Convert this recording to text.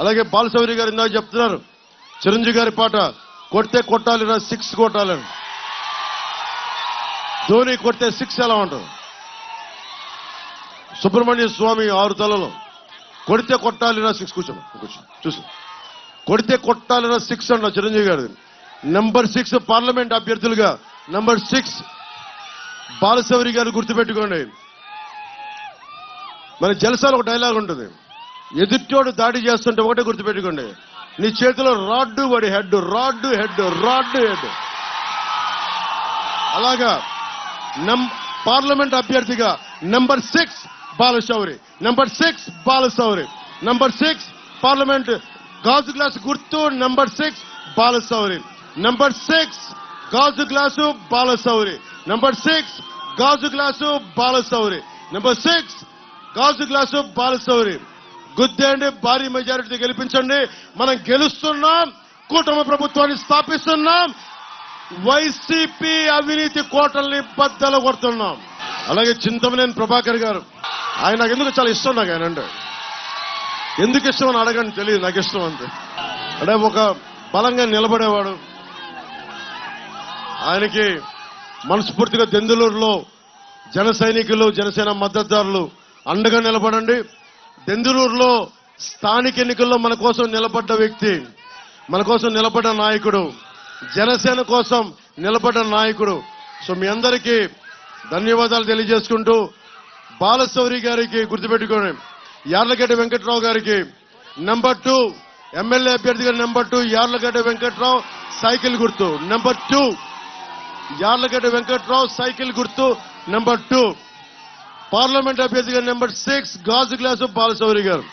అలాగే బాలశౌరి గారు ఇందాక చెప్తున్నారు. చిరంజీవి గారి పాట కొడితే కొట్టాలిరా సిక్స్ కొట్టాలని ధోని కొడితే సిక్స్ ఎలా ఉంటుంది? సుబ్రహ్మణ్య స్వామి ఆరు తలలో. కొడితే కొట్టాలిరా సిక్స్ కూర్చోండి కూర్చో చూసు. కొడితే కొట్టాలిరా సిక్స్ అంట Chiranjeevi garu. Number six parliament అభ్యర్థులుగా నెంబర్ సిక్స్ బాలశౌరి గారు గుర్తుపెట్టుకోండి. మన జలసాలు ఒక డైలాగ్ ఉంటుంది. ఎదుటోడు దాడి చేస్తుంటే ఒకటే గుర్తుపెట్టుకోండి. నీ చేతిలో రాడ్డు వాడి head rod head rod head. అలాగా నం పార్లమెంట్ అభ్యర్థిగా number six Balashowry. Number six Balashowry. Number six parliament గాజు గ్లాస్ గుర్తు number six Balashowry. Number six గాజు గ్లాసు బాలశౌరి. నంబర్ సిక్స్ గాజు గ్లాసు బాలశౌరి. నంబర్ సిక్స్ గాజు గ్లాసు బాలశౌరి. గుద్దేండి భారీ మెజారిటీ గెలిపించండి. మనం గెలుస్తున్నాం కూటమి ప్రభుత్వాన్ని స్థాపిస్తున్నాం వైసీపీ అవినీతి కోటల్ని బద్దలు కొడుతున్నాం. అలాగే చింతమనేని ప్రభాకర్ గారు ఆయన నాకు ఎందుకు చాలా ఇష్టం నాకు ఆయన అంటే. ఎందుకు ఇష్టం అని అడగండి తెలియదు నాకు ఇష్టం అంతే. అంటే ఒక బలంగా నిలబడేవాడు. ఆయనకి మనస్ఫూర్తిగా దెందులూరులో జన సైనికులు జనసేన మద్దతుదారులు అండగా నిలబడండి. దెందులూరులో స్థానిక ఎన్నికల్లో మన కోసం నిలబడ్డ వ్యక్తి మన కోసం నిలబడ్డ నాయకుడు జనసేన కోసం నిలబడ్డ నాయకుడు. సో మీ అందరికీ ధన్యవాదాలు తెలియజేసుకుంటూ బాలశౌరి గారికి గుర్తుపెట్టుకోండి. యార్లగడ్డ వెంకట్రావు గారికి నెంబర్ టూ ఎమ్మెల్యే అభ్యర్థిగా number two Yarlagadda Venkatrao cycle గుర్తు. Number two Yarlagadda Venkatrao cycle గుర్తు నెంబర్ టూ. పార్లమెంట్ అభ్యర్థిగా నెంబర్ సిక్స్ గాజు గ్లాసు బాలశౌరి గారు.